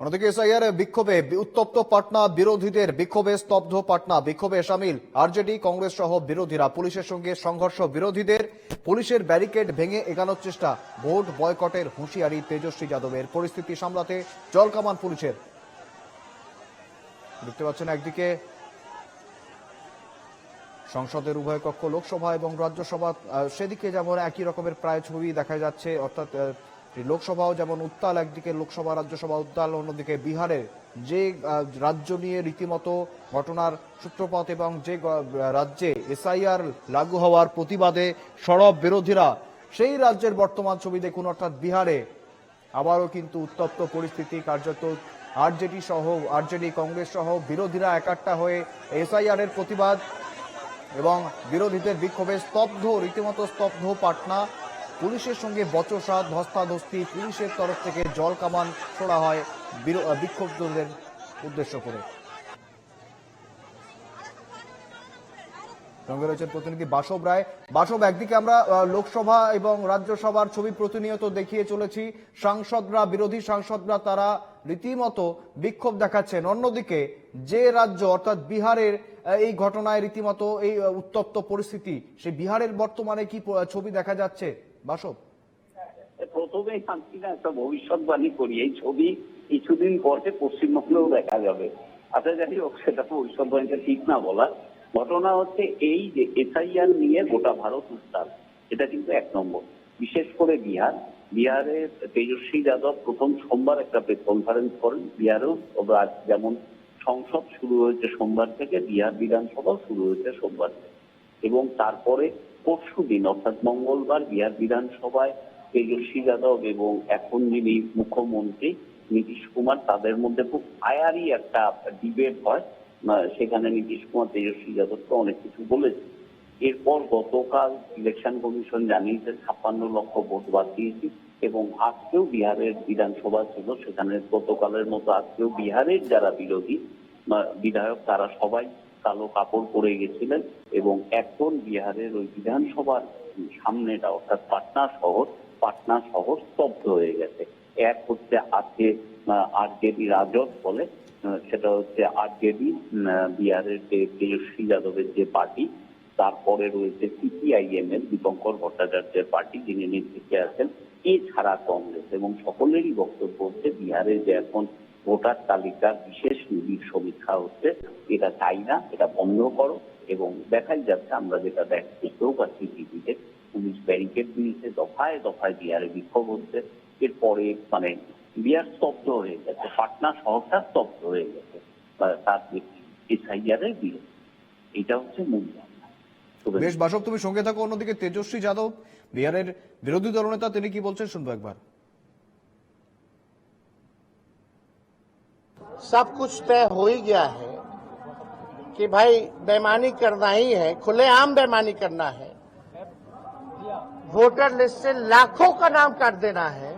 অন্যদিকে এসআইআর বিক্ষোভে উত্তপ্ত পাটনা বিরোধীদের বিক্ষোভে স্তব্ধ পাটনা। বিক্ষোভে সামিল আরজেডি, কংগ্রেস সহ বিরোধীরা। পুলিশের সঙ্গে সংঘর্ষ বিরোধীদের। পুলিশের ব্যারিকেড ভেঙে এগানোর চেষ্টা। ভোট বয়কটের হুঁশিয়ারি তেজস্বী যাদবের। পরিস্থিতি সামলাতে জলকামান পুলিশের। দেখতে পাচ্ছেন একদিকে সংসদের উভয় কক্ষ, লোকসভা এবং রাজ্যসভা সেদিকে যেমন একই রকমের প্রায় ছবি দেখা যাচ্ছে, অর্থাৎ লোকসভাও যেমন উত্তাল, একদিকে লোকসভা, রাজ্যসভা উত্তাল, অন্যদিকে বিহারের যে রাজ্য নিয়ে রীতিমতো ঘটনার সূত্রপাত এবং যে রাজ্যে এসআইআর লাগু হওয়ার প্রতিবাদে সরব বিরোধীরা, সেই রাজ্যের বর্তমান ছবি দেখুন, অর্থাৎ বিহারে আবারও কিন্তু উত্তপ্ত পরিস্থিতি কার্যত। আরজেডি সহ, আরজেডি কংগ্রেস সহ বিরোধীরা একাট্টা হয়ে এসআইআর এর প্রতিবাদ এবং বিরোধীদের বিক্ষোভে স্তব্ধ, রীতিমতো স্তব্ধ পাটনা পুলিশের সঙ্গে বচসা ধস্তাধস্তি, পুলিশের তরফ থেকে জল কামান ছোড়া হয় বিক্ষুব্ধদের উদ্দেশ্য করে। সঙ্গে রয়েছেন প্রতিনিধি বাসব রায়। বাসব, একদিকে আমরা লোকসভা এবং রাজ্যসভার ছবি প্রতিনিয়ত দেখিয়ে চলেছি। সাংসদরা, বিরোধী সাংসদরা, তারা রীতিমতো বিক্ষোভ দেখাচ্ছেন। অন্যদিকে যে রাজ্য, অর্থাৎ বিহারের এই ঘটনায় রীতিমতো এই উত্তপ্ত পরিস্থিতি সে বিহারের বর্তমানে কি ছবি দেখা যাচ্ছে? বাসব। প্রথমে একটা ভবিষ্যৎবাণী করি। এই ছবি কিছুদিন পরে পশ্চিমবঙ্গেও দেখা যাবে। আচ্ছা যাই হোক, সেটা ঠিক না বলা ঘটনা হচ্ছে এই যে এসআইআর নিয়ে গোটা ভারত উত্তাল। এটা কিন্তু এক নম্বর। বিশেষ করে বিহার। বিহারে তেজস্বী যাদব প্রথম সোমবার একটা প্রেস কনফারেন্স করেন। বিহারেও যেমন সংসদ শুরু হয়েছে সোমবার থেকে, বিহার বিধানসভাও শুরু হয়েছে সোমবার থেকে। এবং তারপরে পরশু দিন, অর্থাৎ মঙ্গলবার বিহার বিধানসভায় তেজস্বী যাদব এবং এখন যিনি মুখ্যমন্ত্রী নীতিশ কুমার, তাদের মধ্যে খুব আয়ারি একটা ডিবেট হয়। সেখানে নীতিশ কুমার তেজস্বী যাদবকে অনেক কিছু বলেছে। এরপর গতকাল ইলেকশন কমিশন জানিয়েছে, ছাপ্পান্ন লক্ষ ভোট দিয়েছি এবং আজকেও বিহারের বিধানসভা ছিল, সেখানে গতকালের মতো আজকেও বিহারের যারা বিরোধী বিধায়ক, তারা সবাই কালো কাপড় পরে গেছিলেন এবং এখন বিহারের ওই বিধানসভার সামনেটা, অর্থাৎ পাটনা শহর পাটনা শহর স্তব্ধ হয়ে গেছে। এক হচ্ছে আছে আরজেডি রাজদ বলে সেটা হচ্ছে আরজেডি বিহারের যে তেজস্বী যাদবের যে পার্টি, তারপরে রয়েছে সিপিআইএম এর দীপঙ্কর ভট্টাচার্যের পার্টি, যিনি নেতৃত্বে আছেন, এছাড়া কংগ্রেস। এবং সকলেরই বক্তব্য হচ্ছে বিহারে যে এখন ভোটার তালিকার বিশেষ নিবিড় সমীক্ষা হচ্ছে। এটা চাই না এটা বন্ধ করো এবং দেখাই যাচ্ছে আমরা যেটা দেখতেও পাচ্ছি টিভিতে পুলিশ ব্যারিকেড দিয়েছে দফায় দফায় বিহারে বিক্ষোভ হচ্ছে এরপরে মানে বিহার স্তব্ধ হয়ে গেছে পাটনা শহরটা স্তব্ধ হয়ে গেছে বা তার এসআইআর এর বিরুদ্ধে এটা হচ্ছে মূল ঘটনা। তবে বেশ বাসব তুমি সঙ্গে থাকো অন্যদিকে তেজস্বী যাদব বিহারের বিরোধী দলনেতা তিনি কি বলছেন শুনবো একবার सब कुछ तय हो ही गया है कि भाई बेमानी करना ही है, खुलेआम बेमानी करना है। वोटर लिस्ट से लाखों का नाम काट देना है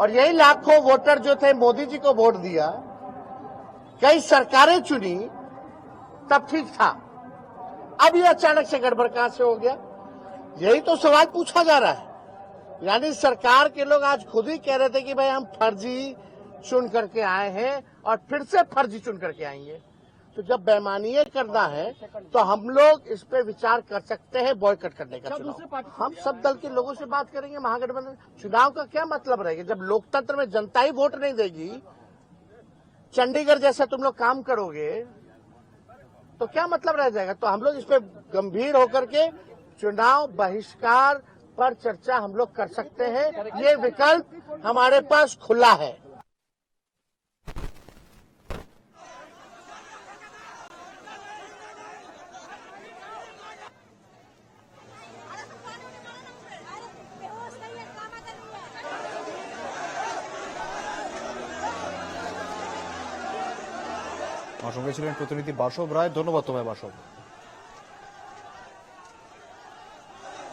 और यही लाखों वोटर जो थे, मोदी जी को वोट दिया, कई सरकारें चुनी, तब ठीक था। अब ये अचानक से गड़बड़ कहाँ से हो गया? यही तो सवाल पूछा जा रहा है। यानी सरकार के लोग आज खुद ही कह रहे थे कि भाई हम फर्जी चुन करके आए हैं और फिर से फर्जी चुन करके आएँगे। तो जब बेमानी करना है तो हम लोग इस पे विचार कर सकते हैं बॉयकट करने का चुनाव। हम सब दल के लोगों से बात करेंगे महागठबंधन। चुनाव का क्या मतलब रहेगा? जब लोकतंत्र में जनता ही वोट नहीं देगी चंडीगढ़ जैसा तुम लोग काम करोगे तो क्या मतलब रह जाएगा? तो हम लोग इस पे गंभीर होकर के चुनाव बहिष्कार पर चर्चा हम लोग कर सकते हैं। ये विकल्प हमारे पास खुला है। আমার সঙ্গে ছিলেন প্রতিনিধি বাসব রায়। ধন্যবাদ তোমায় বাসব।